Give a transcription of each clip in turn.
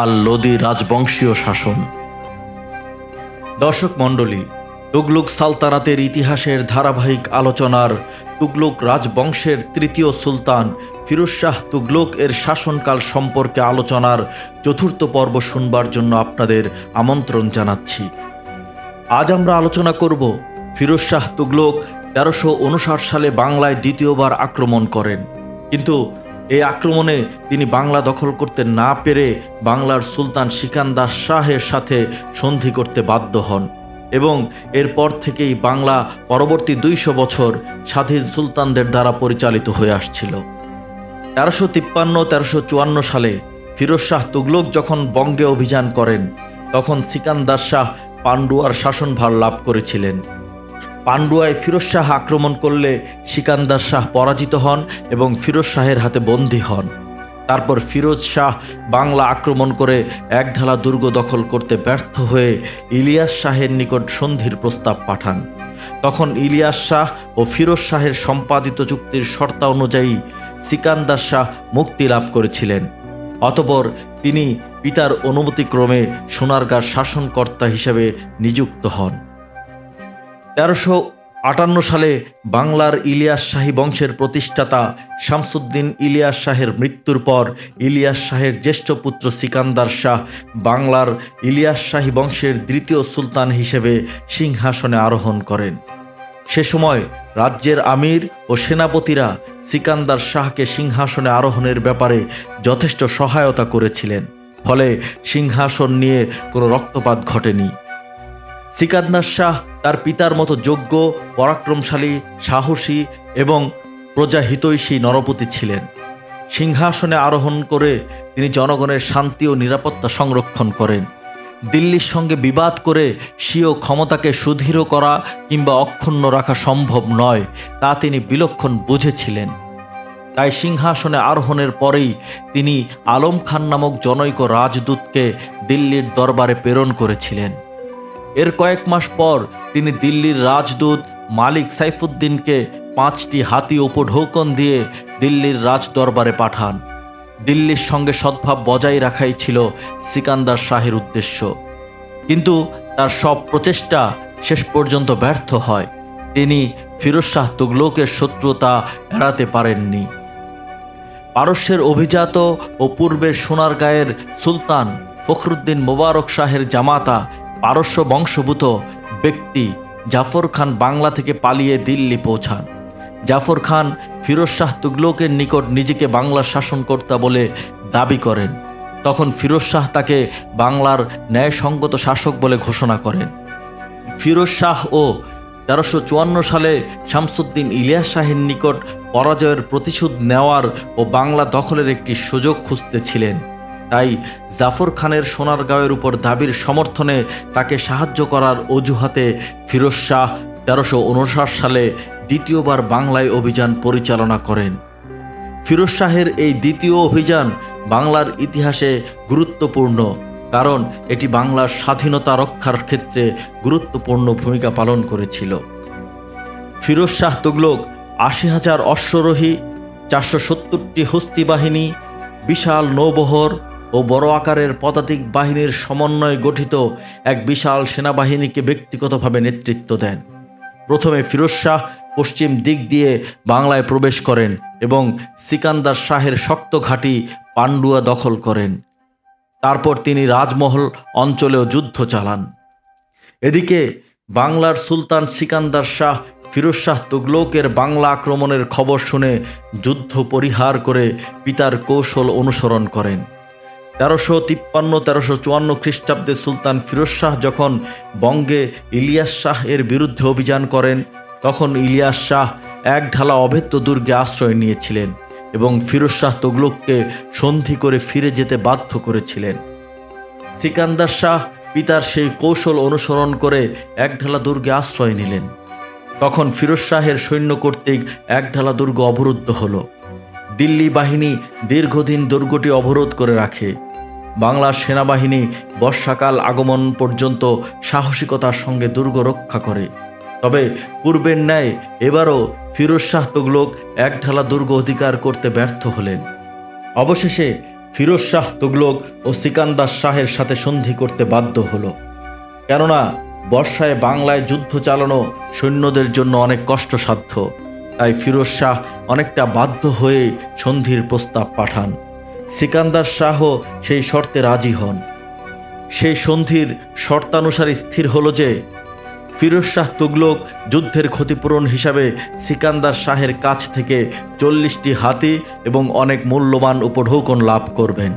আর লোদি রাজবংশীয় শাসন। দর্শক মণ্ডলী, তুগলুক সালতানাতের ইতিহাসের ধারাবাহিক আলোচনার তুগলুক রাজবংশের তৃতীয় সুলতান ফিরোজ শাহ তুগলুক এর শাসনকাল সম্পর্কে আলোচনার চতুর্থ পর্ব শুনবার জন্য আপনাদের আমন্ত্রণ জানাচ্ছি। আজ আমরা আলোচনা করব ফিরোজ শাহ তুগলক তেরোশো সালে বাংলায় দ্বিতীয়বার আক্রমণ করেন। কিন্তু এই আক্রমণে তিনি বাংলা দখল করতে না পেরে বাংলার সুলতান সিকান্দার শাহের সাথে সন্ধি করতে বাধ্য হন এবং এরপর থেকেই বাংলা পরবর্তী দুইশো বছর স্বাধীন সুলতানদের দ্বারা পরিচালিত হয়ে আসছিল। তেরোশো তিপ্পান্ন, তেরোশো চুয়ান্ন সালে ফিরোজ শাহ তুগলক যখন বঙ্গে অভিযান করেন, তখন সিকান্দার শাহ পান্ডুয়ার শাসনভার লাভ করেছিলেন। পান্ডুয়ায় ফিরোজ শাহ আক্রমণ করলে সিকান্দার শাহ পরাজিত হন এবং ফিরোজ শাহের হাতে বন্দী হন। তারপর ফিরোজ শাহ বাংলা আক্রমণ করে একঢালা দুর্গ দখল করতে ব্যর্থ হয়ে ইলিয়াস শাহের নিকট সন্ধির প্রস্তাব পাঠান। তখন ইলিয়াস শাহ ও ফিরোজ শাহের সম্পাদিত চুক্তির শর্তা অনুযায়ী সিকান্দার শাহ মুক্তি লাভ করেছিলেন। অতপর তিনি পিতার অনুমতিক্রমে সোনারগাঁর শাসনকর্তা হিসেবে নিযুক্ত হন। তেরোশো আটান্ন সালে বাংলার ইলিয়াস শাহী বংশের প্রতিষ্ঠাতা শামসুদ্দিন ইলিয়াস শাহের মৃত্যুর পর ইলিয়াস শাহের জ্যেষ্ঠ পুত্র সিকান্দার শাহ বাংলার ইলিয়াস শাহী বংশের দ্বিতীয় সুলতান হিসেবে সিংহাসনে আরোহণ করেন। সে সময় রাজ্যের আমির ও সেনাপতিরা সিকান্দার শাহকে সিংহাসনে আরোহণের ব্যাপারে যথেষ্ট সহায়তা করেছিলেন, ফলে সিংহাসন নিয়ে কোনো রক্তপাত ঘটেনি। সিকান্দার শাহ তার পিতার মতো যোগ্য, পরাক্রমশালী, সাহসী এবং প্রজাহিতৈষী নরপতি ছিলেন। সিংহাসনে আরোহণ করে তিনি জনগণের শান্তি ও নিরাপত্তা সংরক্ষণ করেন। দিল্লির সঙ্গে বিবাদ করে স্বীয় ক্ষমতাকে সুদৃঢ় করা কিংবা অক্ষুণ্ণ রাখা সম্ভব নয়, তা তিনি বিলক্ষণ বুঝেছিলেন। তাই সিংহাসনে আরোহণের পরেই তিনি আলম খান নামক জনৈক রাজদূতকে দিল্লির দরবারে প্রেরণ করেছিলেন। এর কয়েক মাস পর তিনি দিল্লির রাজদূত মালিক সাইফুদ্দিনকে পাঁচটি হাতি উপঢৌকন দিয়ে দিল্লির রাজ দরবারে পাঠান। দিল্লির সঙ্গে সদ্ভাব বজায় রাখাই ছিল সিকান্দার শাহের উদ্দেশ্য। কিন্তু তার সব প্রচেষ্টা শেষ পর্যন্ত ব্যর্থ হয়। তিনি ফিরোজ শাহ তুগলকের শত্রুতা এড়াতে পারেননি। পারস্যের অভিজাত ও পূর্বের সোনারগাঁয়ের সুলতান ফখরুদ্দিন মোবারক শাহের জামাতা পারস্য বংশভূত ব্যক্তি জাফর খান বাংলা থেকে পালিয়ে দিল্লি পৌঁছান। জাফর খান ফিরোজ শাহ তুগলকের নিকট নিজেকে বাংলার শাসনকর্তা বলে দাবি করেন। তখন ফিরোজ শাহ তাকে বাংলার ন্যায়সঙ্গত শাসক বলে ঘোষণা করেন। ফিরোজ শাহ ও তেরোশো চুয়ান্ন সালে শামসুদ্দিন ইলিয়াস শাহের নিকট পরাজয়ের প্রতিশোধ নেওয়ার ও বাংলা দখলের একটি সুযোগ খুঁজতেছিলেন তাই জাফর খানের সোনারগাঁওয়ের উপর দাবির সমর্থনে তাকে সাহায্য করার অজুহাতে ফিরোজ শাহ তেরোশো উনষাট সালে দ্বিতীয়বার বাংলায় অভিযান পরিচালনা করেন। ফিরোজ শাহের এই দ্বিতীয় অভিযান বাংলার ইতিহাসে গুরুত্বপূর্ণ, কারণ এটি বাংলার স্বাধীনতা রক্ষার ক্ষেত্রে গুরুত্বপূর্ণ ভূমিকা পালন করেছিল। ফিরোজ শাহ তুগলক, আশি হাজার অশ্বরোহী, চারশো সত্তরটি হস্তি বাহিনী, বিশাল নৌবহর ও বড় আকারের পদাতিক বাহিনীর সমন্বয়ে গঠিত এক বিশাল সেনাবাহিনীকে ব্যক্তিগতভাবে নেতৃত্ব দেন। প্রথমে ফিরোজ শাহ পশ্চিম দিক দিয়ে বাংলায় প্রবেশ করেন এবং সিকান্দার শাহের শক্ত ঘাঁটি পান্ডুয়া দখল করেন। তারপর তিনি রাজমহল অঞ্চলেও যুদ্ধ চালান। এদিকে বাংলার সুলতান সিকান্দার শাহ ফিরোজ শাহ তুগলকের বাংলা আক্রমণের খবর শুনে যুদ্ধ পরিহার করে পিতার কৌশল অনুসরণ করেন। তেরোশো তিপ্পান্ন, তেরোশো চুয়ান্ন খ্রিস্টাব্দে সুলতান ফিরোজ শাহ যখন বঙ্গে ইলিয়াস শাহ এর বিরুদ্ধে অভিযান করেন, তখন ইলিয়াস শাহ এক ঢালা অভেদ্য দুর্গে আশ্রয় নিয়েছিলেন এবং ফিরোজ শাহ তুগলককে সন্ধি করে ফিরে যেতে বাধ্য করেছিলেন। সিকান্দার শাহ পিতার সেই কৌশল অনুসরণ করে এক ঢালা দুর্গে আশ্রয় নিলেন। তখন ফিরোজ শাহের সৈন্য কর্তৃক এক ঢালা দুর্গ অবরুদ্ধ হল। দিল্লি বাহিনী দীর্ঘদিন দুর্গটি অবরোধ করে রাখে। বাংলার সেনাবাহিনী বর্ষাকাল আগমন পর্যন্ত সাহসিকতার সঙ্গে দুর্গ রক্ষা করে। তবে পূর্বের ন্যায় এবারও ফিরোজ শাহ তুগলক একঢালা দুর্গ অধিকার করতে ব্যর্থ হলেন। অবশেষে ফিরোজ শাহ তুগলক ও সিকান্দার শাহের সাথে সন্ধি করতে বাধ্য হল। কেননা বর্ষায় বাংলায় যুদ্ধ চালানো সৈন্যদের জন্য অনেক কষ্টসাধ্য, তাই ফিরোজ শাহ অনেকটা বাধ্য হয়ে সন্ধির প্রস্তাব পাঠান। সিকান্দার শাহ সেই শর্তে রাজি হন। সেই সন্ধির শর্তানুসারে স্থির হলো যে, ফিরোজ শাহ তুগলক যুদ্ধের ক্ষতিপূরণ হিসাবে সিকান্দার শাহের কাছ থেকে চল্লিশটি হাতি এবং অনেক মূল্যবান উপঢৌকন লাভ করবেন।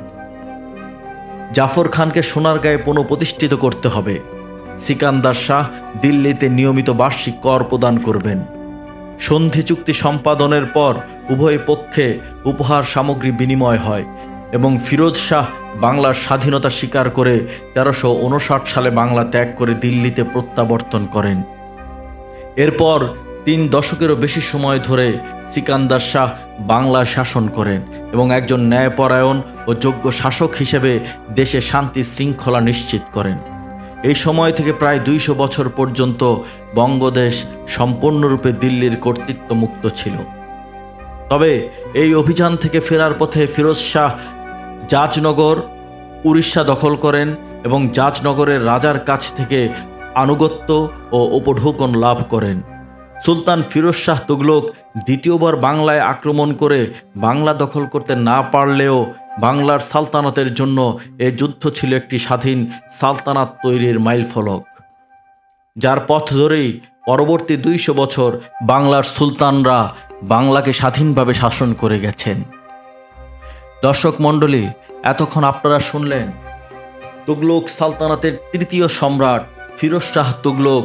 জাফর খানকে সোনারগাঁয়ে পুনঃপ্রতিষ্ঠিত করতে হবে। সিকান্দার শাহ দিল্লিতে নিয়মিত বার্ষিক কর প্রদান করবেন। সন্ধি চুক্তি সম্পাদনের পর উভয় পক্ষে উপহার সামগ্রী বিনিময় হয় এবং ফিরোজ শাহ বাংলার স্বাধীনতা স্বীকার করে তেরোশো সালে বাংলা ত্যাগ করে দিল্লিতে প্রত্যাবর্তন করেন। এরপর তিন দশকেরও বেশি সময় ধরে সিকান্দার শাহ বাংলা শাসন করেন এবং একজন ন্যায়পরায়ণ ও যোগ্য শাসক হিসেবে দেশে শান্তি শৃঙ্খলা নিশ্চিত করেন। এই সময় থেকে প্রায় দুইশো বছর পর্যন্ত বঙ্গদেশ সম্পূর্ণরূপে দিল্লির কর্তৃত্ব মুক্ত ছিল। তবে এই অভিযান থেকে ফেরার পথে ফিরোজ শাহ জাজনগর, উড়িষ্যা দখল করেন এবং জাজনগরের রাজার কাছ থেকে আনুগত্য ও উপঢৌকন লাভ করেন। সুলতান ফিরোজ শাহ তুগলক দ্বিতীয়বার বাংলায় আক্রমণ করে বাংলা দখল করতে না পারলেও বাংলার সালতানাতের জন্য এ যুদ্ধ ছিল একটি স্বাধীন সালতানাত তৈরির মাইলফলক, যার পথ ধরেই পরবর্তী দুইশো বছর বাংলার সুলতানরা বাংলাকে স্বাধীনভাবে শাসন করে গেছেন। দর্শক মণ্ডলী, এতক্ষণ আপনারা শুনলেন তুগলক সালতানাতের তৃতীয় সম্রাট ফিরোজ শাহ তুগলক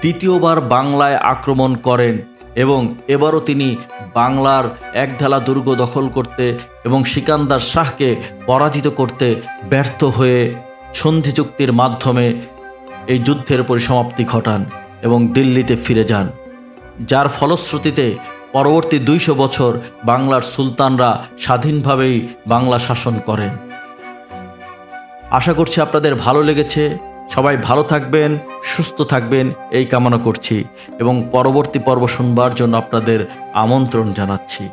দ্বিতীয়বার বাংলায় আক্রমণ করেন এবং এবারও তিনি বাংলার একঢালা দুর্গ দখল করতে এবং সিকান্দার শাহকে পরাজিত করতে ব্যর্থ হয়ে সন্ধি চুক্তির মাধ্যমে এই যুদ্ধের পরিসমাপ্তি ঘটান এবং দিল্লিতে ফিরে যান, যার ফলশ্রুতিতে পরবর্তী দুইশো বছর বাংলার সুলতানরা স্বাধীনভাবেই বাংলা শাসন করেন। আশা করছি আপনাদের ভালো লেগেছে। সবাই ভালো থাকবেন, সুস্থ থাকবেন, এই কামনা করছি এবং পরবর্তী পর্ব শুনবার জন্য আপনাদের আমন্ত্রণ জানাচ্ছি।